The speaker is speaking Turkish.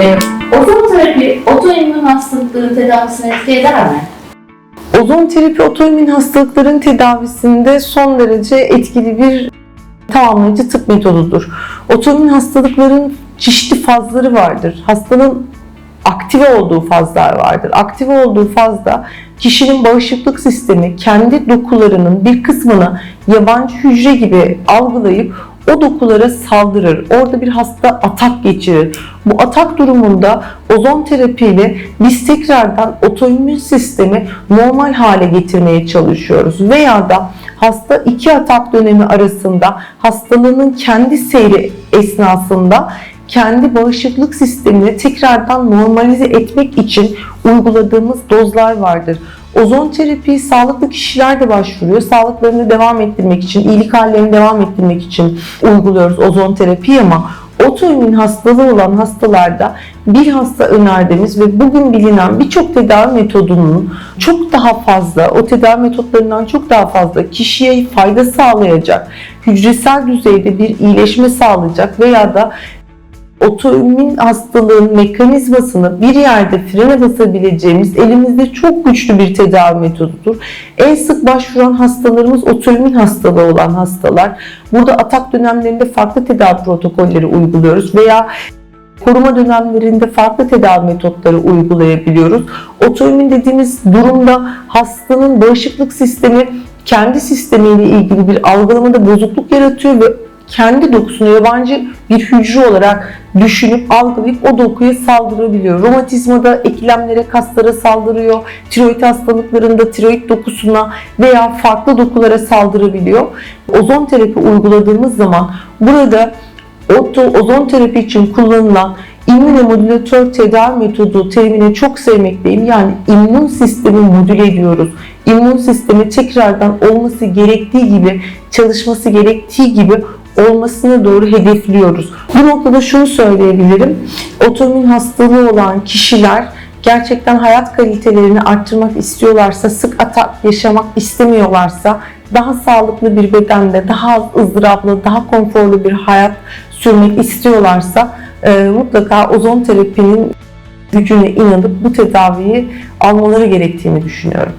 Ee, ozon terapi otoimmün hastalıkların tedavisine etki eder mi? Ozon terapi otoimmün hastalıkların tedavisinde son derece etkili bir tamamlayıcı tıp metodudur. Otoimmün hastalıkların çeşitli fazları vardır. Hastanın aktive olduğu fazlar vardır. Aktive olduğu fazda kişinin bağışıklık sistemi kendi dokularının bir kısmını yabancı hücre gibi algılayıp o dokulara saldırır. Orada bir hasta atak geçirir. Bu atak durumunda ozon terapiyle biz tekrardan otoimmün sistemi normal hale getirmeye çalışıyoruz. Veya da hasta iki atak dönemi arasında hastalığının kendi seyri esnasında kendi bağışıklık sistemini tekrardan normalize etmek için uyguladığımız dozlar vardır. Ozon terapi sağlıklı kişiler de başvuruyor. Sağlıklarını devam ettirmek için, iyilik hallerini devam ettirmek için uyguluyoruz ozon terapiyi ama otoimmün hastalığı olan hastalarda bir hasta önerdiğimiz ve bugün bilinen birçok tedavi metodunun çok daha fazla, o tedavi metotlarından çok daha fazla kişiye fayda sağlayacak, hücresel düzeyde bir iyileşme sağlayacak veya da otoimmün hastalığın mekanizmasını bir yerde frene basabileceğimiz elimizde çok güçlü bir tedavi metodudur. En sık başvuran hastalarımız otoimmün hastalığı olan hastalar. Burada atak dönemlerinde farklı tedavi protokolleri uyguluyoruz veya koruma dönemlerinde farklı tedavi metotları uygulayabiliyoruz. Otoimmün dediğimiz durumda hastanın bağışıklık sistemi kendi sistemiyle ilgili bir algılamada bozukluk yaratıyor ve kendi dokusunu yabancı bir hücre olarak düşünüp algılayıp o dokuya saldırabiliyor. Romatizmada eklemlere, kaslara saldırıyor. Tiroid hastalıklarında tiroid dokusuna veya farklı dokulara saldırabiliyor. Ozon terapi uyguladığımız zaman burada ozon terapi için kullanılan immünomodülatör tedavi metodu terimini çok sevmekteyim. Yani immün sistemi modüle ediyoruz. İmmün sistemi tekrardan olması gerektiği gibi, çalışması gerektiği gibi olmasına doğru hedefliyoruz. Bu noktada şunu söyleyebilirim. Otoimmün hastalığı olan kişiler gerçekten hayat kalitelerini arttırmak istiyorlarsa, sık atak yaşamak istemiyorlarsa, daha sağlıklı bir bedende, daha az ızdıraplı, daha konforlu bir hayat sürmek istiyorlarsa e, mutlaka ozon terapinin gücüne inanıp bu tedaviyi almaları gerektiğini düşünüyorum.